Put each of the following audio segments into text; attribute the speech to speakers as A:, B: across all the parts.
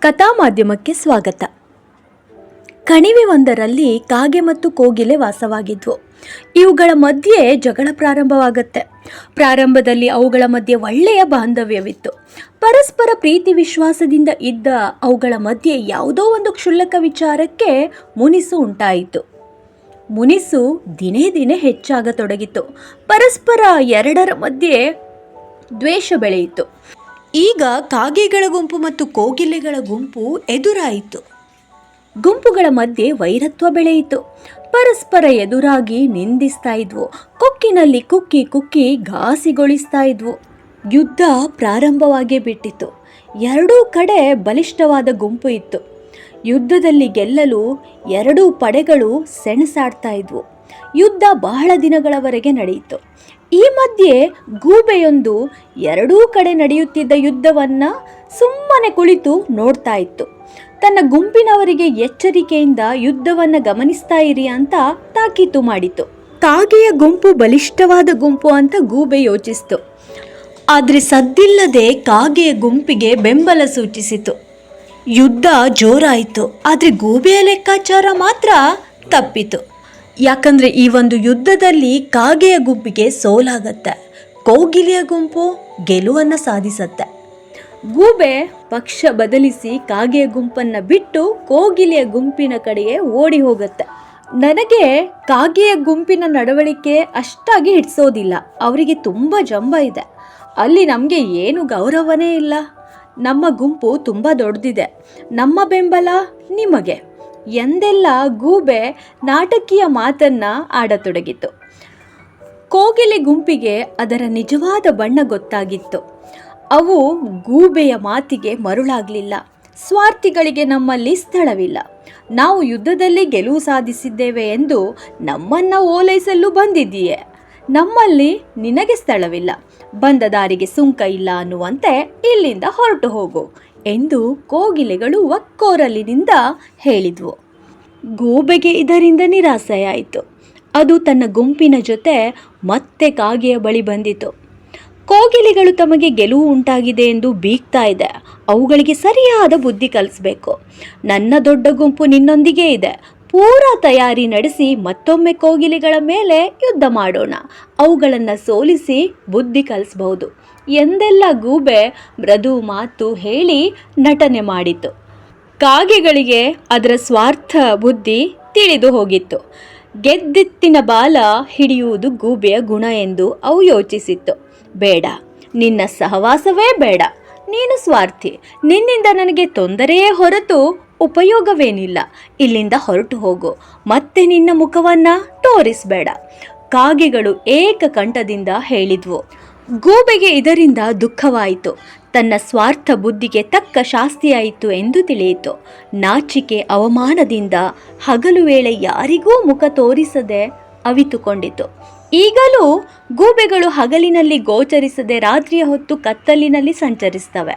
A: ಕಥಾ ಮಾಧ್ಯಮಕ್ಕೆ ಸ್ವಾಗತ. ಕಣಿವೆ ಒಂದರಲ್ಲಿ ಕಾಗೆ ಮತ್ತು ಕೋಗಿಲೆ ವಾಸವಾಗಿದ್ವು. ಇವುಗಳ ಮಧ್ಯೆ ಜಗಳ ಪ್ರಾರಂಭವಾಗುತ್ತೆ. ಪ್ರಾರಂಭದಲ್ಲಿ ಅವುಗಳ ಮಧ್ಯೆ ಒಳ್ಳೆಯ ಬಾಂಧವ್ಯವಿತ್ತು. ಪರಸ್ಪರ ಪ್ರೀತಿ ವಿಶ್ವಾಸದಿಂದ ಇದ್ದ ಅವುಗಳ ಮಧ್ಯೆ ಯಾವುದೋ ಒಂದು ಕ್ಷುಲ್ಲಕ ವಿಚಾರಕ್ಕೆ ಮುನಿಸು ಉಂಟಾಯಿತು. ಮುನಿಸು ದಿನೇ ದಿನೇ ಹೆಚ್ಚಾಗತೊಡಗಿತು. ಪರಸ್ಪರ ಎರಡರ ಮಧ್ಯೆ ದ್ವೇಷ ಬೆಳೆಯಿತು. ಈಗ ಕಾಗೆಗಳ ಗುಂಪು ಮತ್ತು ಕೋಗಿಲೆಗಳ ಗುಂಪು ಎದುರಾಯಿತು. ಗುಂಪುಗಳ ಮಧ್ಯೆ ವೈರತ್ವ ಬೆಳೆಯಿತು. ಪರಸ್ಪರ ಎದುರಾಗಿ ನಿಂದಿಸ್ತಾ ಇದ್ವು. ಕೊಕ್ಕಿನಲ್ಲಿ ಕುಕ್ಕಿ ಕುಕ್ಕಿ ಘಾಸಿಗೊಳಿಸ್ತಾ ಇದ್ವು. ಯುದ್ಧ ಪ್ರಾರಂಭವಾಗೇ ಬಿಟ್ಟಿತ್ತು. ಎರಡೂ ಕಡೆ ಬಲಿಷ್ಠವಾದ ಗುಂಪು ಇತ್ತು. ಯುದ್ಧದಲ್ಲಿ ಗೆಲ್ಲಲು ಎರಡೂ ಪಡೆಗಳು ಸೆಣಸಾಡ್ತಾ ಇದ್ವು. ಯುದ್ಧ ಬಹಳ ದಿನಗಳವರೆಗೆ ನಡೆಯಿತು. ಈ ಮಧ್ಯೆ ಗೂಬೆಯೊಂದು ಎರಡೂ ಕಡೆ ನಡೆಯುತ್ತಿದ್ದ ಯುದ್ಧವನ್ನು ಸುಮ್ಮನೆ ಕುಳಿತು ನೋಡ್ತಾ ಇತ್ತು. ತನ್ನ ಗುಂಪಿನವರಿಗೆ ಎಚ್ಚರಿಕೆಯಿಂದ ಯುದ್ಧವನ್ನು ಗಮನಿಸ್ತಾ ಇರಿ ಅಂತ ತಾಕೀತು ಮಾಡಿತು. ಕಾಗೆಯ ಗುಂಪು ಬಲಿಷ್ಠವಾದ ಗುಂಪು ಅಂತ ಗೂಬೆ ಯೋಚಿಸಿತು. ಆದರೆ ಸದ್ದಿಲ್ಲದೆ ಕಾಗೆಯ ಗುಂಪಿಗೆ ಬೆಂಬಲ ಸೂಚಿಸಿತು. ಯುದ್ಧ ಜೋರಾಯಿತು, ಆದರೆ ಗೂಬೆಯ ಲೆಕ್ಕಾಚಾರ ಮಾತ್ರ ತಪ್ಪಿತು. ಯಾಕಂದ್ರೆ ಈ ಒಂದು ಯುದ್ಧದಲ್ಲಿ ಕಾಗೆಯ ಗುಂಪಿಗೆ ಸೋಲಾಗತ್ತೆ, ಕೋಗಿಲೆಯ ಗುಂಪು ಗೆಲುವನ್ನು ಸಾಧಿಸತ್ತೆ. ಗೂಬೆ ಪಕ್ಷ ಬದಲಿಸಿ ಕಾಗೆಯ ಗುಂಪನ್ನ ಬಿಟ್ಟು ಕೋಗಿಲೆಯ ಗುಂಪಿನ ಕಡೆಗೆ ಓಡಿ ಹೋಗುತ್ತೆ. ನನಗೆ ಕಾಗೆಯ ಗುಂಪಿನ ನಡವಳಿಕೆ ಅಷ್ಟಾಗಿ ಹಿಡಿಸೋದಿಲ್ಲ, ಅವರಿಗೆ ತುಂಬ ಜಂಬ ಇದೆ. ಅಲ್ಲಿ ನಮಗೆ ಏನು ಗೌರವನೇ ಇಲ್ಲ. ನಮ್ಮ ಗುಂಪು ತುಂಬ ದೊಡ್ಡದಿದೆ ನಮ್ಮ ಬೆಂಬಲ ನಿಮಗೆ. ಎಂದೆಲ್ಲ ಗೂಬೆ ನಾಟಕೀಯ ಮಾತನ್ನ ಆಡತೊಡಗಿತು ಕೋಗಿಲೆ ಗುಂಪಿಗೆ ಅದರ ನಿಜವಾದ ಬಣ್ಣ ಗೊತ್ತಾಗಿತ್ತು. ಅವು ಗೂಬೆಯ ಮಾತಿಗೆ ಮರುಳಾಗಲಿಲ್ಲ. ಸ್ವಾರ್ಥಿಗಳಿಗೆ ನಮ್ಮಲ್ಲಿ ಸ್ಥಳವಿಲ್ಲ. ನಾವು ಯುದ್ಧದಲ್ಲಿ ಗೆಲುವು ಸಾಧಿಸಿದ್ದೇವೆ ಎಂದು ನಮ್ಮನ್ನು ಓಲೈಸಲು ಬಂದಿದ್ದೀಯೆ. ನಮ್ಮಲ್ಲಿ ನಿನಗೆ ಸ್ಥಳವಿಲ್ಲ. ಬಂದ ದಾರಿಗೆ ಸುಂಕ ಇಲ್ಲ ಅನ್ನುವಂತೆ ಇಲ್ಲಿಂದ ಹೊರಟು ಹೋಗು. ಎಂದು ಕೋಗಿಲೆಗಳು ಒಕ್ಕೋರಲಿನಿಂದ ಹೇಳಿದ್ವು. ಗೂಬೆಗೆ ಇದರಿಂದ ನಿರಾಸೆಯಾಯಿತು. ಅದು ತನ್ನ ಗುಂಪಿನ ಜೊತೆ ಮತ್ತೆ ಕಾಗೆಯ ಬಳಿ ಬಂದಿತು. ಕೋಗಿಲೆಗಳು ತಮಗೆ ಗೆಲುವು ಉಂಟಾಗಿದೆ ಎಂದು ಬೀಗ್ತಾ ಇದೆ. ಅವುಗಳಿಗೆ ಸರಿಯಾದ ಬುದ್ಧಿ ಕಲಿಸ್ಬೇಕು. ನನ್ನ ದೊಡ್ಡ ಗುಂಪು ನಿನ್ನೊಂದಿಗೆ ಇದೆ. ಪೂರಾ ತಯಾರಿ ನಡೆಸಿ ಮತ್ತೊಮ್ಮೆ ಕೋಗಿಲೆಗಳ ಮೇಲೆ ಯುದ್ಧ ಮಾಡೋಣ. ಅವುಗಳನ್ನು ಸೋಲಿಸಿ ಬುದ್ಧಿ ಕಲಿಸಬಹುದು. ಎಂದೆಲ್ಲ ಗೂಬೆ ಮೃದು ಮಾತು ಹೇಳಿ ನಟನೆ ಮಾಡಿತು. ಕಾಗೆಗಳಿಗೆ ಅದರ ಸ್ವಾರ್ಥ ಬುದ್ಧಿ ತಿಳಿದು ಹೋಗಿತ್ತು. ಗೆದ್ದಿತ್ತಿನ ಬಾಲ ಹಿಡಿಯುವುದು ಗೂಬೆಯ ಗುಣ ಎಂದು ಅವು ಯೋಚಿಸಿತ್ತು. ಬೇಡ, ನಿನ್ನ ಸಹವಾಸವೇ ಬೇಡ. ನೀನು ಸ್ವಾರ್ಥಿ. ನಿನ್ನಿಂದ ನನಗೆ ತೊಂದರೆಯೇ ಹೊರತು ಉಪಯೋಗವೇನಿಲ್ಲ. ಇಲ್ಲಿಂದ ಹೊರಟು ಹೋಗು. ಮತ್ತೆ ನಿನ್ನ ಮುಖವನ್ನ ತೋರಿಸಬೇಡ. ಕಾಗೆಗಳು ಏಕಕಂಠದಿಂದ ಹೇಳಿದ್ವು. ಗೂಬೆಗೆ ಇದರಿಂದ ದುಃಖವಾಯಿತು. ತನ್ನ ಸ್ವಾರ್ಥ ಬುದ್ಧಿಗೆ ತಕ್ಕ ಶಾಸ್ತಿಯಾಯಿತು ಎಂದು ತಿಳಿಯಿತು. ನಾಚಿಕೆ ಅವಮಾನದಿಂದ ಹಗಲು ವೇಳೆ ಯಾರಿಗೂ ಮುಖ ತೋರಿಸದೆ ಅವಿತುಕೊಂಡಿತು. ಈಗಲೂ ಗೂಬೆಗಳು ಹಗಲಿನಲ್ಲಿ ಗೋಚರಿಸದೆ ರಾತ್ರಿಯ ಹೊತ್ತು ಕತ್ತಲಿನಲ್ಲಿ ಸಂಚರಿಸ್ತವೆ.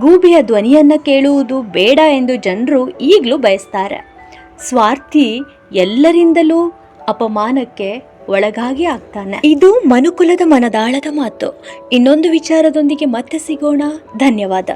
A: ಗೂಬೆಯ ಧ್ವನಿಯನ್ನು ಕೇಳುವುದು ಬೇಡ ಎಂದು ಜನರು ಈಗಲೂ ಬಯಸ್ತಾರೆ. ಸ್ವಾರ್ಥಿ ಎಲ್ಲರಿಂದಲೂ ಅಪಮಾನಕ್ಕೆ ಒಳಗಾಗಿ ಆಗ್ತಾನೆ. ಇದು ಮನುಕುಲದ ಮನದಾಳದ ಮಾತು. ಇನ್ನೊಂದು ವಿಚಾರದೊಂದಿಗೆ ಮತ್ತೆ ಸಿಗೋಣ. ಧನ್ಯವಾದ.